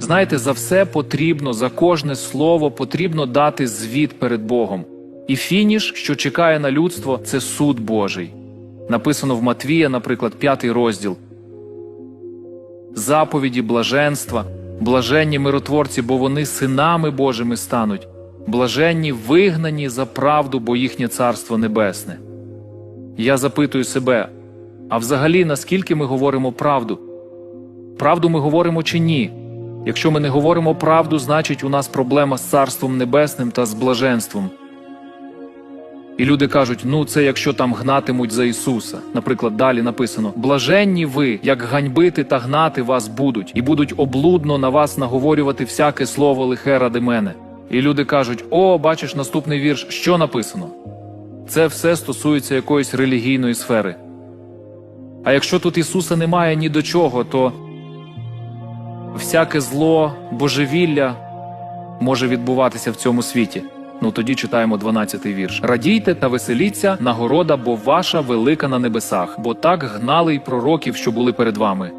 Знаєте, за все потрібно, за кожне слово потрібно дати звіт перед Богом. І фініш, що чекає на людство, це суд Божий. Написано в Матвія, наприклад, п'ятий розділ. Заповіді блаженства, блаженні миротворці, бо вони синами Божими стануть, блаженні вигнані за правду, бо їхнє царство небесне. Я запитую себе: а взагалі наскільки ми говоримо правду? Правду ми говоримо чи ні? Якщо ми не говоримо правду, значить у нас проблема з Царством Небесним та з блаженством. І люди кажуть: ну це якщо там гнатимуть за Ісуса. Наприклад, далі написано: Блаженні ви, як ганьбити та гнати вас будуть, і будуть облудно на вас наговорювати всяке слово лихе ради мене. І люди кажуть: О, бачиш наступний вірш, що написано? Це все стосується якоїсь релігійної сфери. А якщо тут Ісуса немає ні до чого, то всяке зло, божевілля може відбуватися в цьому світі. Ну тоді читаємо 12-й вірш. Радійте та веселіться, нагорода, бо ваша велика на небесах, бо так гнали й пророків, що були перед вами.